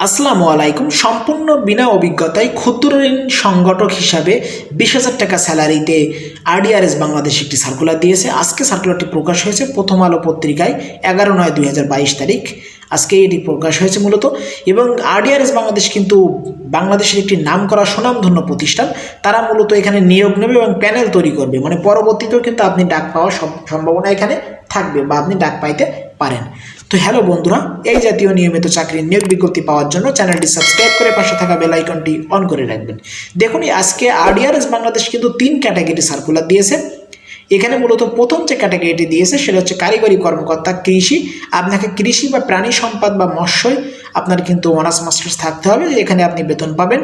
আসসালামু আলাইকুম। সম্পূর্ণ বিনা অভিজ্ঞতায় ক্ষুদ্র ঋণ সংগঠক হিসাবে বিশ হাজার টাকা স্যালারিতে আরডিআরএস বাংলাদেশ একটি সার্কুলার দিয়েছে। আজকে সার্কুলারটি প্রকাশ হয়েছে প্রথম আলো পত্রিকায়, এগারো নয় দুই তারিখ। আজকে এটি প্রকাশ হয়েছে মূলত। এবং আরডিআরএস বাংলাদেশ কিন্তু বাংলাদেশের একটি নাম করা সুনামধন্য প্রতিষ্ঠান। তারা মূলত এখানে নিয়োগ নেবে এবং প্যানেল তৈরি করবে। মানে পরবর্তীতেও কিন্তু আপনি ডাক পাওয়ার সম- সম্ভাবনা এখানে থাকবে বা আপনি ডাক পাইতে পারেন। তো হ্যালো বন্ধুরা, এই জাতীয় নিয়মিত চাকরির নিয়োগ বিজ্ঞপ্তি পাওয়ার জন্য চ্যানেলটি সাবস্ক্রাইব করে পাশে থাকা বেল আইকনটি অন করে রাখবেন। দেখুন আজকে আরডিআরএস বাংলাদেশ কিন্তু তিন ক্যাটাগরি সার্কুলার দিয়েছে। এখানে মূলত প্রথম যে ক্যাটাগরিটি দিয়েছে, সেটা হচ্ছে কারিগরি কর্মকর্তা, কৃষি। আপনাকে কৃষি বা প্রাণী সম্পদ বা মৎস্যই আপনার কিন্তু অনার্স মাস্টার্স থাকতে হবে। এখানে আপনি বেতন পাবেন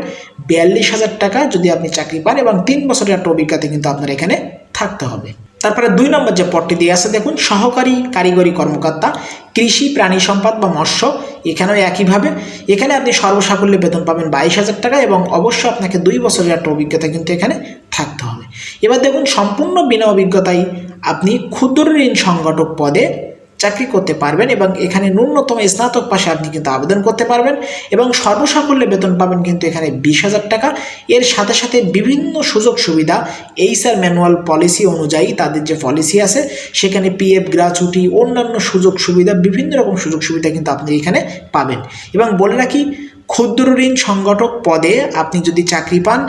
বিয়াল্লিশ হাজার টাকা যদি আপনি চাকরি পান এবং তিন বছরের একটা অভিজ্ঞতা কিন্তু আপনার এখানে থাকতে হবে। তারপরে দুই নম্বর যে পদটি দিয়ে আছে, দেখুন, সহকারী কারিগরি কর্মকর্তা, কৃষি, প্রাণী সম্পদ বা মৎস্য, এখানেও একইভাবে। এখানে আপনি সর্বসাকুল্যে বেতন পাবেন বাইশ হাজার টাকা এবং অবশ্যই আপনাকে দুই বছরের একটা অভিজ্ঞতা কিন্তু এখানে থাকতে হবে। এবার দেখুন, সম্পূর্ণ বিনা অভিজ্ঞতায় আপনি ক্ষুদ্র ঋণ সংগঠক পদে চাকরি করতে পারবেন এবং এখানে ন্যূনতম স্নাতক পাশে আপনি কিন্তু আবেদন করতে পারবেন এবং সর্বসাকুল্যে বেতন পাবেন কিন্তু এখানে বিশ হাজার টাকা। এর সাথে সাথে বিভিন্ন সুযোগ সুবিধা এইচআর ম্যানুয়াল পলিসি অনুযায়ী তাদের যে পলিসি আছে, সেখানে পিএফ গ্রাচুটি অন্যান্য সুযোগ সুবিধা, বিভিন্ন রকম সুযোগ সুবিধা কিন্তু আপনি এখানে পাবেন। এবং বলে রাখি, ক্ষুদ্র ঋণ সংগঠক পদে আপনি যদি চাকরি পান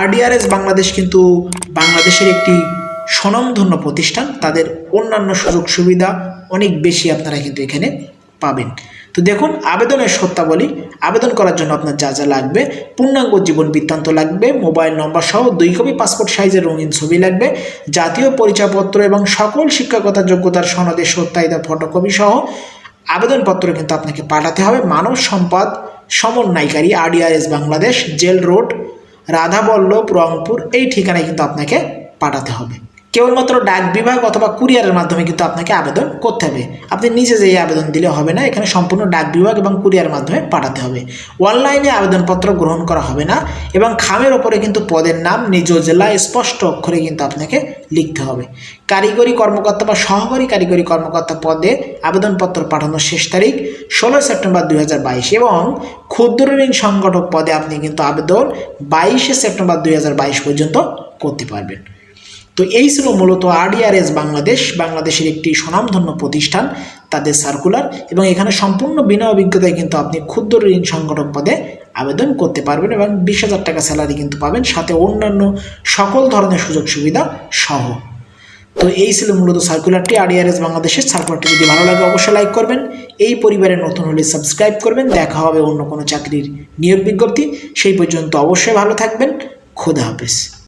আরডিআরএস বাংলাদেশ কিন্তু বাংলাদেশের একটি স্বনামধন্য প্রতিষ্ঠান, তাদের অন্যান্য সুযোগ সুবিধা অনেক বেশি আপনারা কিন্তু এখানে পাবেন। তো দেখুন, আবেদনের সত্যাবলী আবেদন করার জন্য আপনার যা যা লাগবে, পূর্ণাঙ্গ জীবন বৃত্তান্ত লাগবে, মোবাইল নম্বর সহ দুই কপি পাসপোর্ট সাইজের রঙিন ছবি লাগবে, জাতীয় পরিচয়পত্র এবং সকল শিক্ষাগত যোগ্যতার সনদের সত্যায়িত ফটোকপি সহ আবেদনপত্র কিন্তু আপনাকে পাঠাতে হবে। মানব সম্পদ সমন্বয়কারী RDRS Bangladesh, jail road Radhaballabh Rangpur, এই ঠিকানায় কিন্তু আপনাকে পাঠাতে হবে। কেবলমাত্র ডাক বিভাগ অথবা কুরিয়ারের মাধ্যমে কিন্তু আপনাকে আবেদন করতে হবে। আপনি নিজে যেয়ে আবেদন দিলে হবে না, এখানে সম্পূর্ণ ডাক বিভাগ এবং কুরিয়ার মাধ্যমে পাঠাতে হবে। অনলাইনে আবেদনপত্র গ্রহণ করা হবে না এবং খামের ওপরে কিন্তু পদের নাম, নিজ জেলা, স্পষ্ট অক্ষরে কিন্তু আপনাকে লিখতে হবে। কারিগরি কর্মকর্তা বা সহকারী কারিগরি কর্মকর্তা পদে আবেদনপত্র পাঠানোর শেষ তারিখ ষোলোই সেপ্টেম্বর দুই হাজার বাইশ এবং ক্ষুদ্র ঋণ সংগঠক পদে আপনি কিন্তু আবেদন বাইশে সেপ্টেম্বর দুই হাজার বাইশ পর্যন্ত করতে পারবেন। তো এই ছিল মূলত আরডিআরএস বাংলাদেশ, বাংলাদেশের একটি স্বনামধন্য প্রতিষ্ঠান, তাদের সার্কুলার এবং এখানে সম্পূর্ণ বিনা অভিজ্ঞতায় কিন্তু আপনি ক্ষুদ্র ঋণ সংগঠক পদে আবেদন করতে পারবেন এবং বিশ হাজার টাকা স্যালারি কিন্তু পাবেন, সাথে অন্যান্য সকল ধরনের সুযোগ সুবিধা সহ। তো এই ছিল মূলত সার্কুলারটি আরডিআরএস বাংলাদেশের সার্কুলারটি যদি ভালো লাগে অবশ্যই লাইক করবেন। এই পরিবারে নতুন হলে সাবস্ক্রাইব করবেন, দেখা হবে অন্য কোনো চাকরির নিয়োগ বিজ্ঞপ্তি। সেই পর্যন্ত অবশ্যই ভালো থাকবেন, খোদা হাফেজ।